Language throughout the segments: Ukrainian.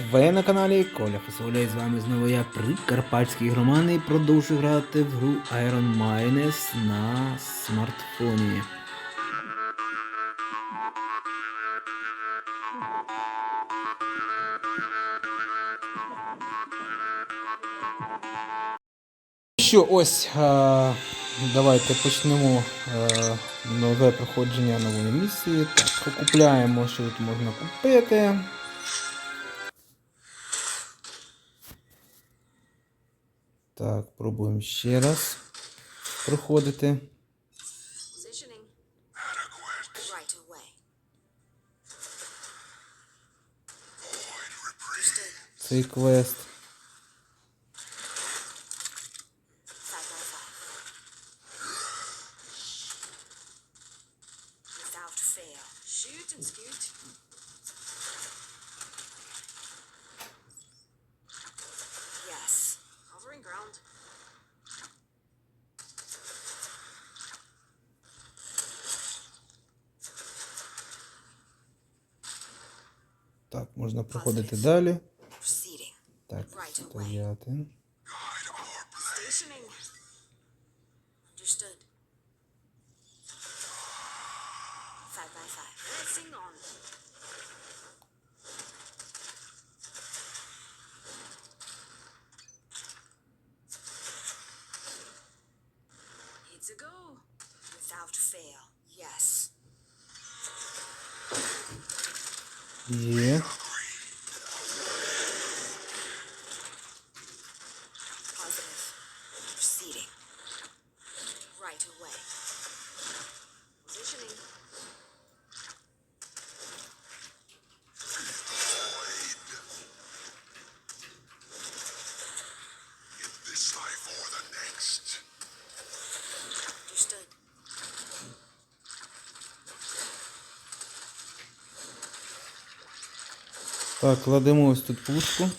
Ви на каналі Коля Фасоля з вами знову я Прикарпатський Громан і продовжую грати в гру Iron Mines на смартфоні. Що ось е, давайте почнемо е, нове проходження нової місії. Так, купляємо, що тут можна купити. Так, пробуємо ще раз проходити. Цей квест. Так, можна проходити далі. Так, стояти. Так, кладемо ось тут пушку.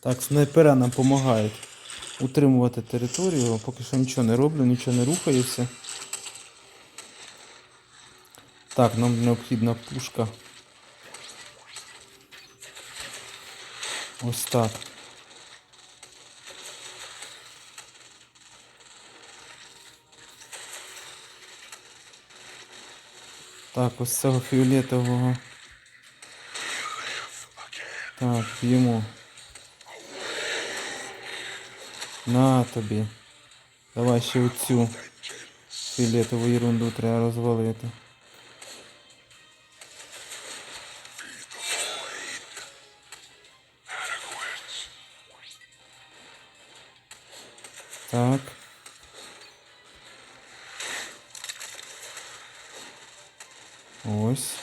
Так, снайпера нам допомагають утримувати територію. Поки що нічого не роблю, нічого не рухаюся. Так, нам необхідна пушка. Ось так. Так, ось цього фіолетового. Так, п'ємо. На тобі. Давай ще оцю фіолетову ерунду треба розвалити. Так. Ось.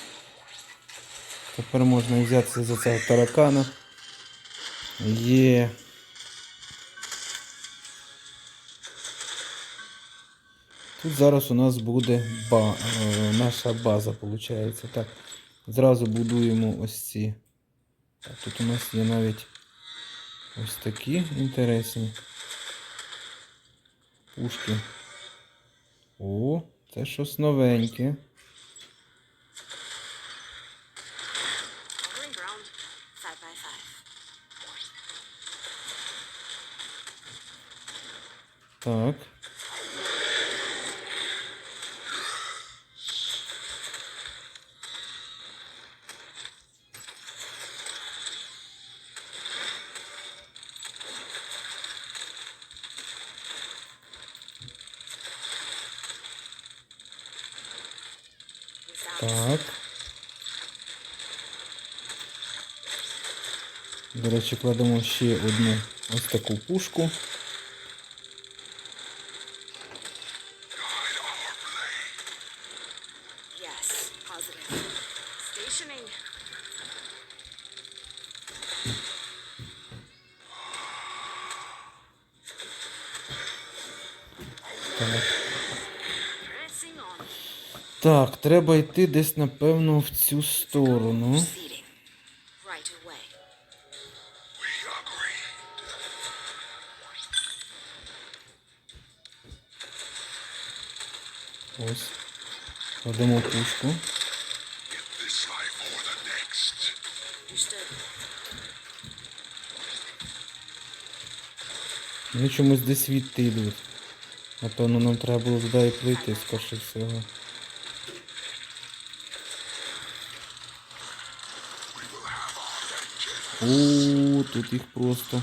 Тепер можна взятися за цього таракана. Є. Тут зараз у нас буде ба, е, наша база, виходить. Так. Зразу будуємо ось ці. Так, тут у нас є навіть ось такі інтересні пушки. О, це щось новеньке. Так. Так. До речі, кладемо ще одну ось таку пушку. Так. Треба йти десь, напевно, в цю сторону. Ось. Кладемо пушку. Вони чомусь десь звідти йдуть. Напевно, нам треба було туди і прийти, скорше всього. О, тут їх просто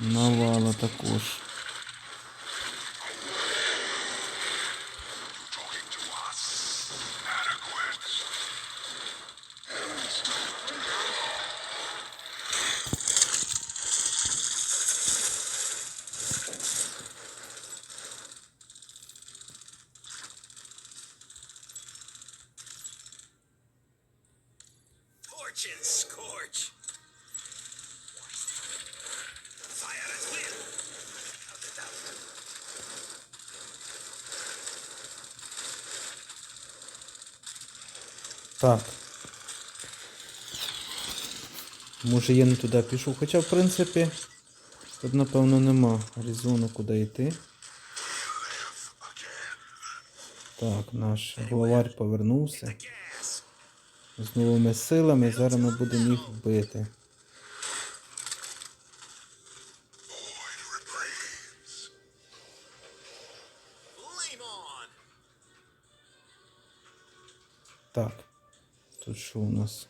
навала також. Може я не туди пішов. Хоча, в принципі, тут, напевно, нема резону, куди йти. Так, наш главарь повернувся з новими силами. Зараз ми будемо їх вбити. Так. Тут що у нас?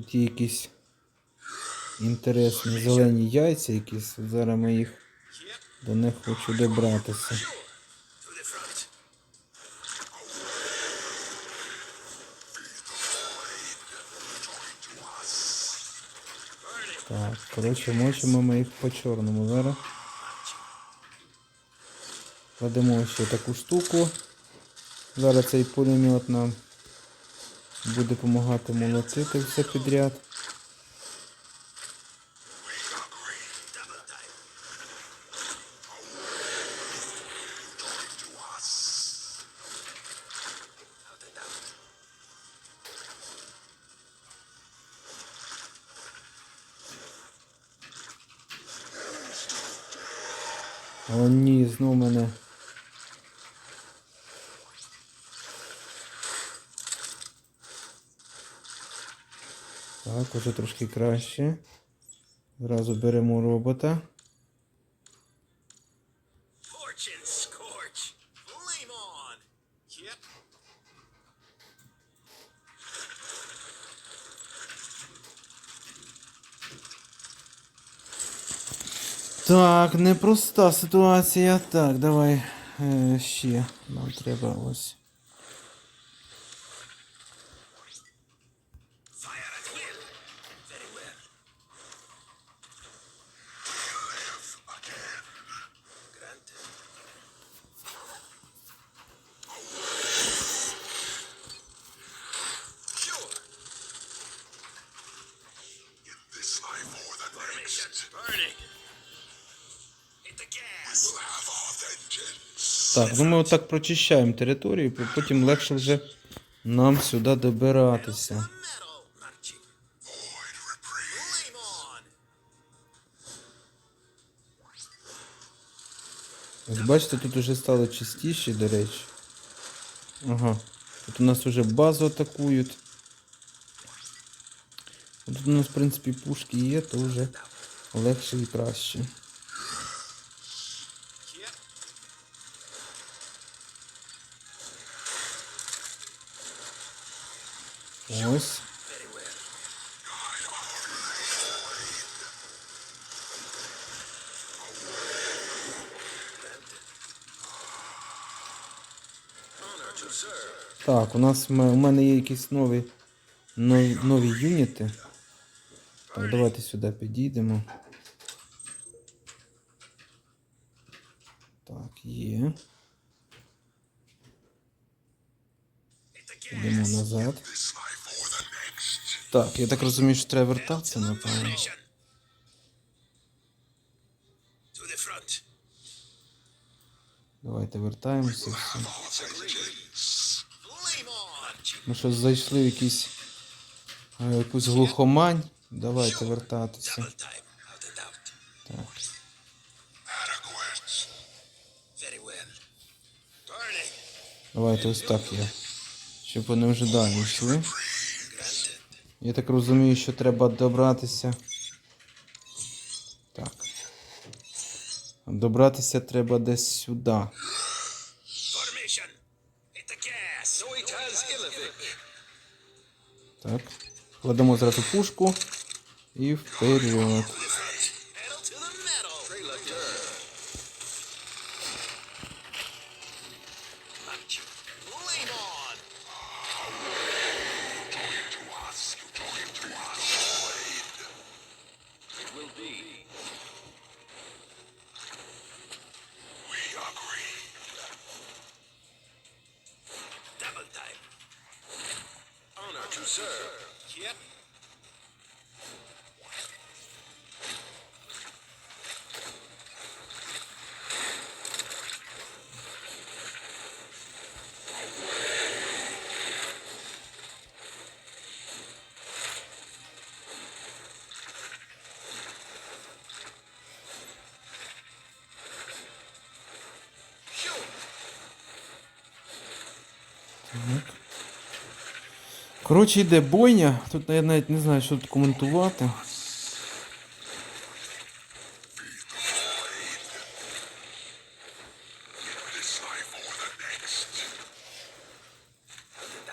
Тут є якісь інтересні зелені яйця якісь. Зараз ми їх до них хочу добратися. Так, коротше, мочимо ми їх по чорному зараз. Кладемо ще таку штуку. Зараз цей пулемет нам буде допомагати молотити все підряд. Double time. To us. Out the doubt. О ні, знов мене. Так, уже трошки краще. Зразу беремо робота. Так, непроста ситуація. Так, давай е, ще. Нам треба ось. Отак прочищаємо територію, потім легше вже нам сюди добиратися. Ось бачите, тут уже стало чистіше, до речі. Ага. Тут у нас вже базу атакують. Тут у нас, в принципі, пушки є, то вже легше і краще. Ось. Так, у нас у мене є якісь нові, нові, нові юніти. Так, давайте сюди підійдемо. Так, є. Йдемо назад. Так, я так розумію, що треба вертатися, напевно. Давайте вертаємося всі. Ми щось зайшли в якісь, е, якусь глухомань. Давайте вертатися. Так. Давайте ось так я. Щоб вони вже далі йшли. Я так розумію, що треба добратися. Так. Добратися треба десь сюди. Так. Кладемо зразу пушку. І вперед. Коротше, йде бойня. Тут я навіть не знаю, що тут коментувати.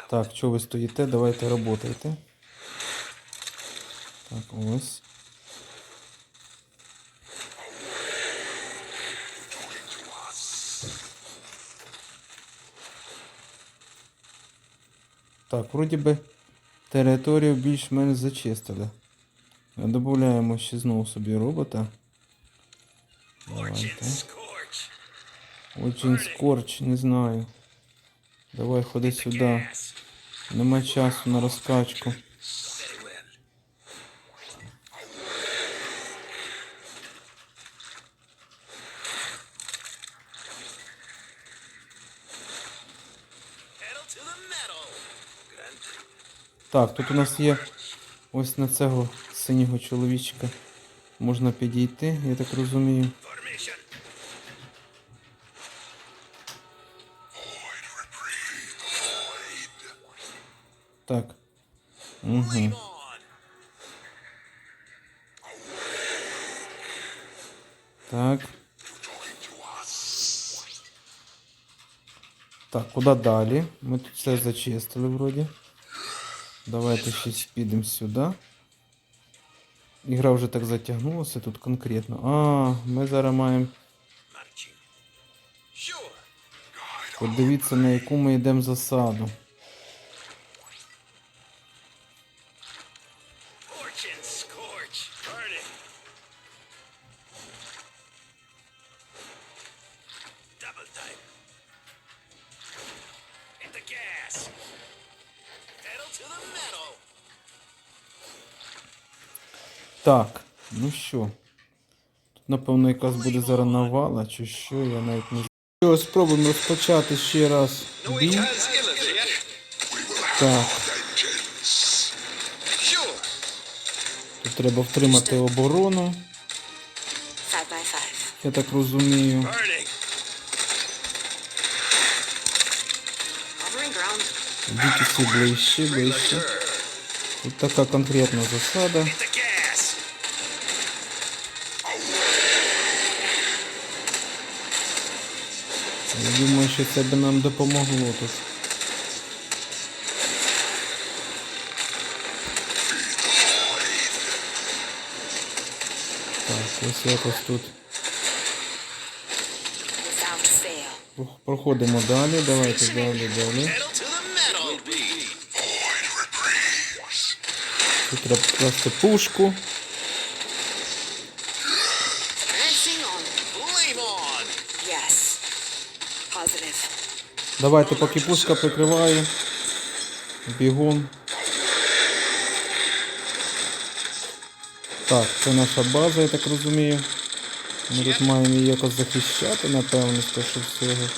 Так, що ви стоїте? Давайте работайте. Так, ось. Так, вроді би територію більш-менш зачистили. Додаємо ще знову собі робота. Давайте. Очень скорч, не знаю. Давай ходи сюди. Нема часу на розкачку. Так, тут у нас є ось на цього синього чоловічка. Можна підійти, я так розумію. Так. Угу. Так. Так, куди далі? Ми тут все зачистили вроді. Давайте ще підемо сюди. Ігра вже так затягнулася тут конкретно. А, ми зараз маємо подивитися, на яку ми йдемо засаду. Double time. Hit the gas. Так, ну що. Тут, напевно, якась буде зараз навала, чи що, я навіть не знаю. Що, спробуємо розпочати ще раз. Бій. Так, тут треба втримати оборону, я так розумію. Ground. Йдіть усі ближче, ближче. Тут така конкретна засада. Я думаю, що це би нам допомогло тут. Так, ось якось тут. Проходимо далі, давайте далі, далі. Тут треба класти пушку. Давайте, поки пушка прикриває. Бігом. Так, це наша база, я так розумію. Ми тут маємо її якось захищати, напевно, скоріше всього.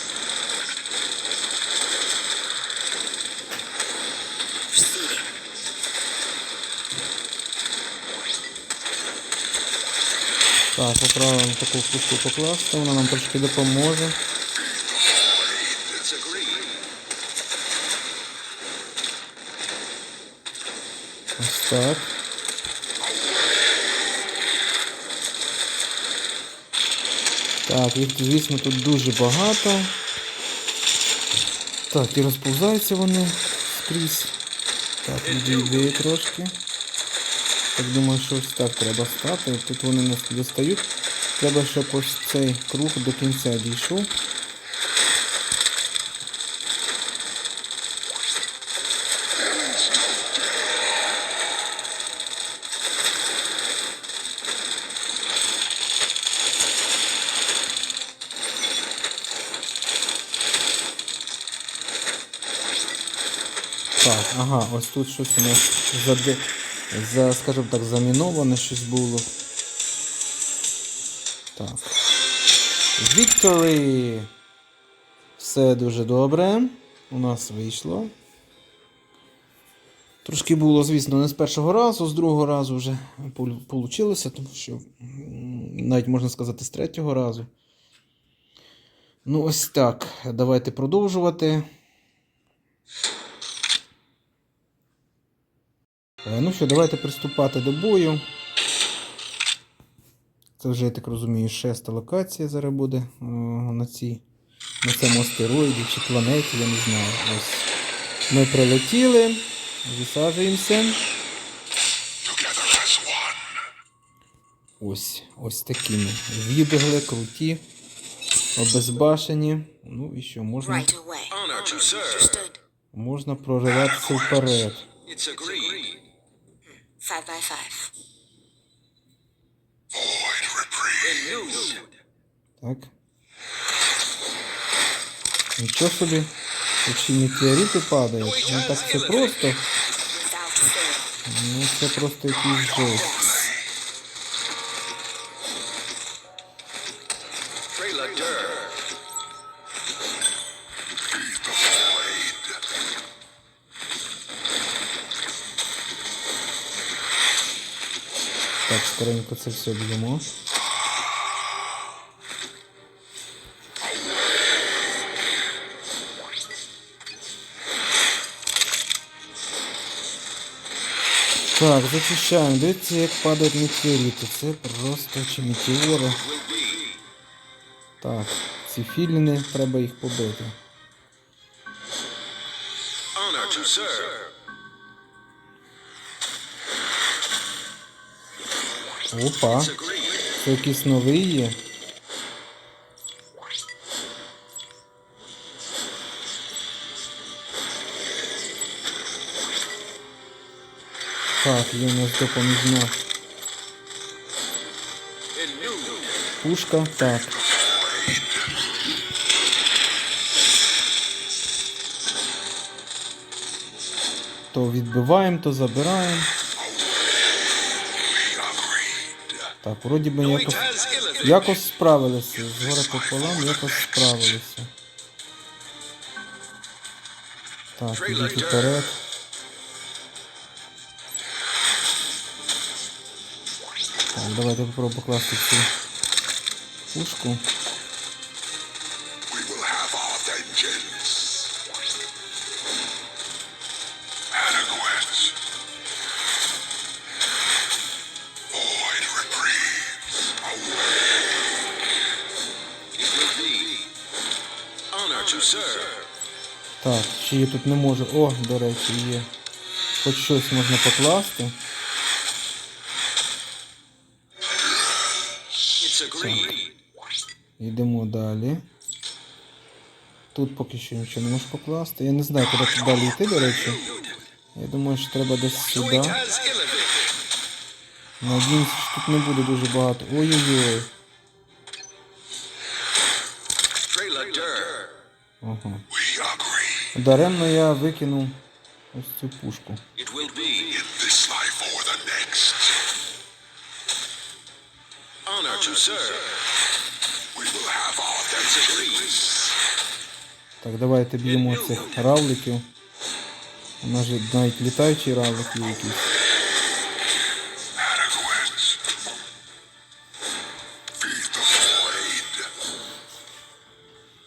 Так, поправимо таку пушку покласти, вона нам трошки допоможе. Ось так. Так, їх, звісно, тут дуже багато. Так, і розповзаються вони скрізь. Так, відійди трошки. Так думаю, що ось так треба стати. Тут вони нас достають. Треба, щоб ось цей круг до кінця дійшов. Так, ага, ось тут щось у нас заде... за, скажімо так, заміноване щось було. Так. Victory! Все дуже добре. У нас вийшло. Трошки було, звісно, не з першого разу, з другого разу вже вийшло, тому що навіть можна сказати з третього разу. Ну, ось так. Давайте продовжувати. Е, Ну що, давайте приступати до бою. Це вже, я так розумію, шеста локація зараз буде е, на, цій, на цьому астероїді чи планеті, я не знаю. Ось. Ми прилетіли, висаджуємося. Ось, ось такі ми. Вибігли, круті, обезбашені. Ну і що, можна, можна прориватися вперед. Five by five. Так. Нічого собі. Ще метеорити падають. Ну так це просто. Ну це просто якийсь жесть. Скоренько це все б'ємо. Так, зачищаємо. Дивіться, як падають метеорити. Це просто чи метеори. Так, ці філіни, треба їх побити. Honor to serve. Опа, це якийсь новий є. Так, є у нас допоміжна пушка. Так. То відбиваємо, то забираємо. Так, вроді би якось, якось справилися. Згори пополам якось справилися. Так, ідіть вперед. Так, давайте попробуємо покласти цю пушку. Так, чи я тут не можу. О, до речі, є. Хоч щось можна покласти. Йдемо далі. Тут поки що нічого не можу покласти. Я не знаю, куди тут далі йти, до речі. Я думаю, що треба десь сюди. it. Надіюсь, що тут не буде дуже багато. Ой-ой-ой. Ага. Даремно я викинув ось цю пушку. Так, давайте б'ємо цих равликів. У нас же навіть літаючі равлики якісь.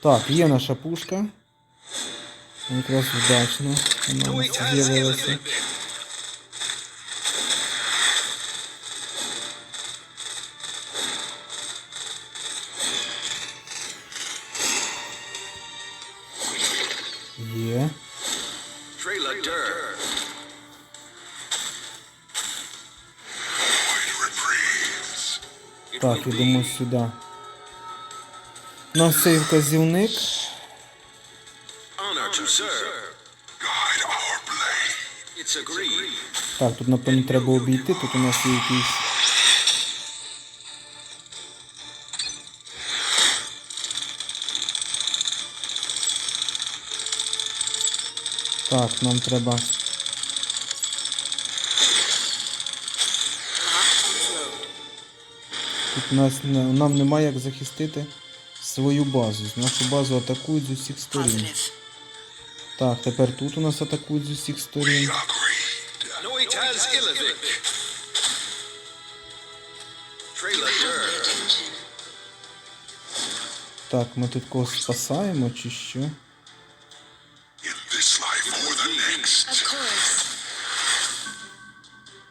Так, є наша пушка. Якраз вдачно вона у No, нас it has з'явилася. elevated. Є. Trailer Dur. Void reprieves. It Так, will ідемо be сюди. Blade. It's agreed. Так, тут напевно треба обійти, тут у нас є якийсь. Так, нам треба. Тут нас нам немає як захистити свою базу. Нашу базу атакують з усіх сторін. Так, тепер тут у нас атакують з усіх сторін. Так, ми тут когось спасаємо чи що?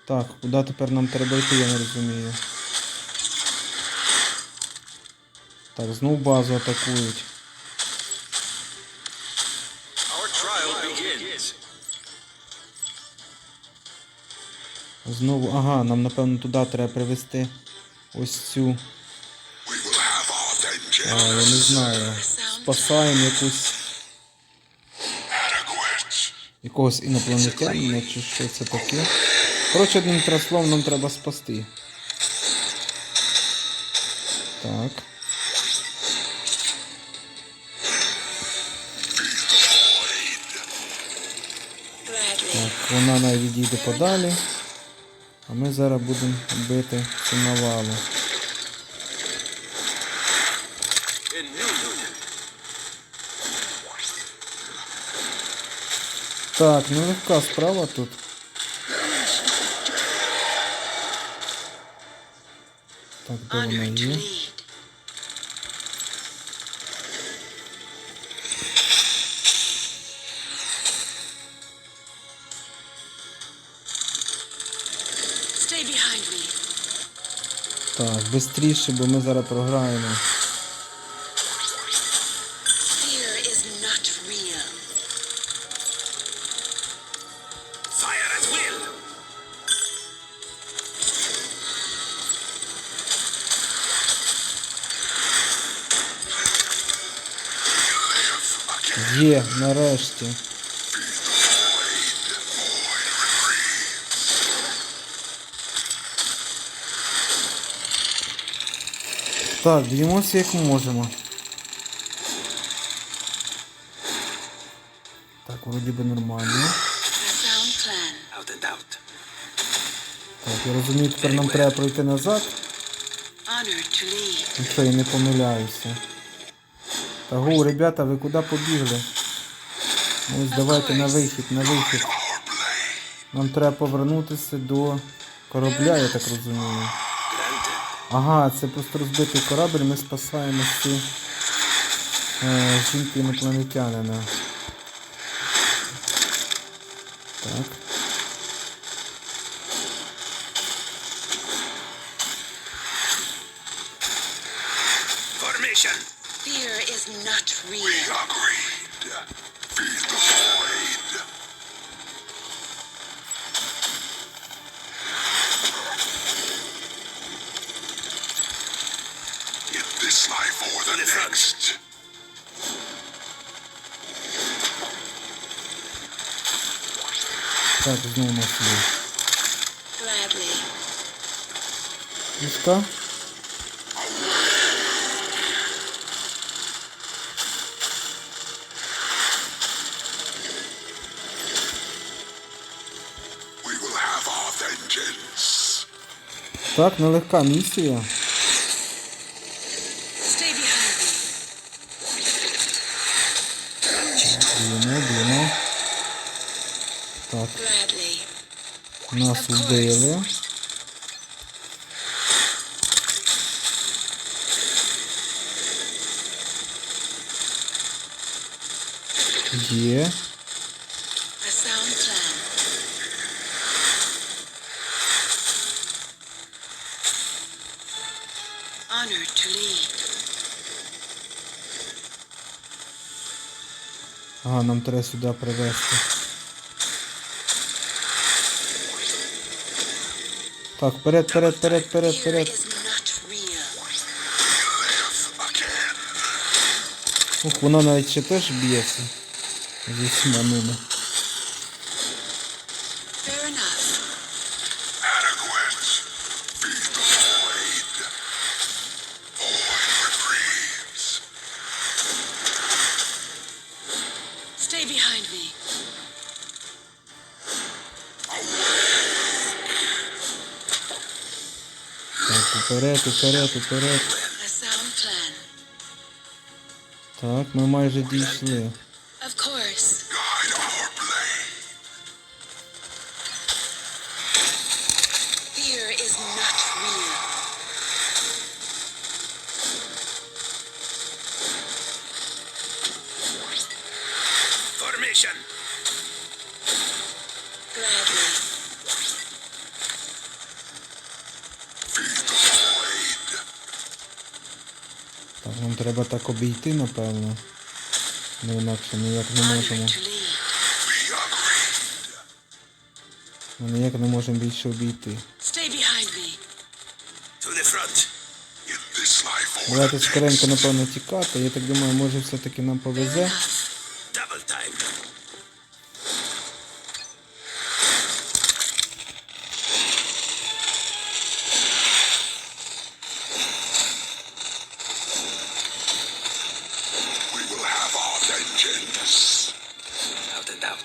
Так, куди тепер нам треба йти, я не розумію. Так, знов базу атакують. Знову, ага, нам напевно туди треба привезти ось цю, а, я не знаю, спасаємо якусь, якогось інопланетянина чи що це таке. Коротше, одним траслом нам треба спасти. Так. Вона навіть відійде подалі. А ми зараз будемо бити цю навалу. Так, ну легка справа тут. Так, де вона є? Так, швидше, бо ми зараз програємо. Є, нарешті. Так, б'ємося як можемо. Так, вроді би нормально. Так, я розумію, тепер нам треба пройти назад, to якщо я не помиляюся. Та гу, ребята, ви куди побігли? Ну, Ось давайте на вихід, на вихід. Нам треба повернутися до корабля, я так розумію. Ага, це просто розбитий корабль, ми спасаємо цю е, жінку інопланетянина. Так. this life or the next. Так, знову у нас є. Gladly. Пушка. We will have our vengeance. Так, нелегка місія. Нас вбили. Є. Ага, нам треба сюди привезти. Так, вперед, вперед, вперед, вперед, вперед. Ух, вона навіть ще теж б'ється. Зі всіма ними. Уперед, уперед. Так, ми майже дійшли. Треба так обійти, напевно. Ну інакше ніяк не можемо. Ми ніяк не можемо більше обійти. Давайте скоренько, напевно, тікати. Я так думаю, може все-таки нам повезе.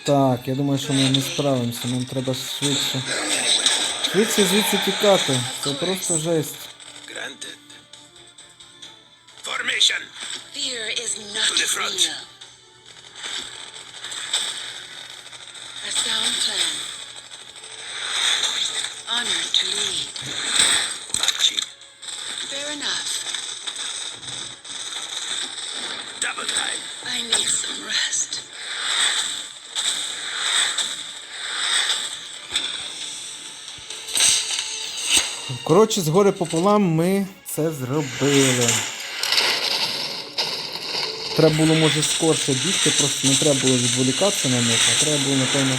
Так, я думаю, що ми не справимося. Нам треба швидше. Швидше звідси тікати. Це просто жесть. Fear is not Коротше, з гори пополам ми це зробили. Треба було, може, скорше бігти, просто не треба було відволікатися на них, а треба було, напевно,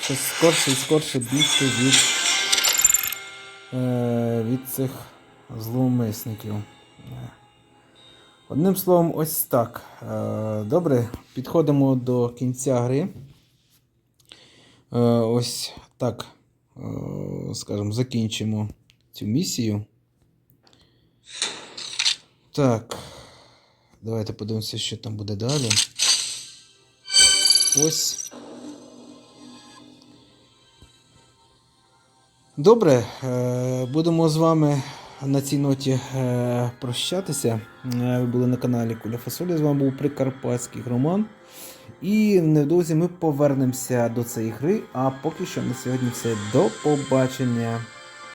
щось скорше і скорше бігти від, е, від цих зловмисників. Одним словом, ось так. Е, добре, підходимо до кінця гри. Е, ось так, е, скажімо, закінчимо цю місію. Так. Давайте подивимося, що там буде далі. Ось. Добре, е, будемо з вами на цій ноті е, прощатися. Е, Ви були на каналі Куля Фасолі. З вами був Прикарпатський Роман. І невдовзі ми повернемося до цієї гри. А поки що на сьогодні все. До побачення.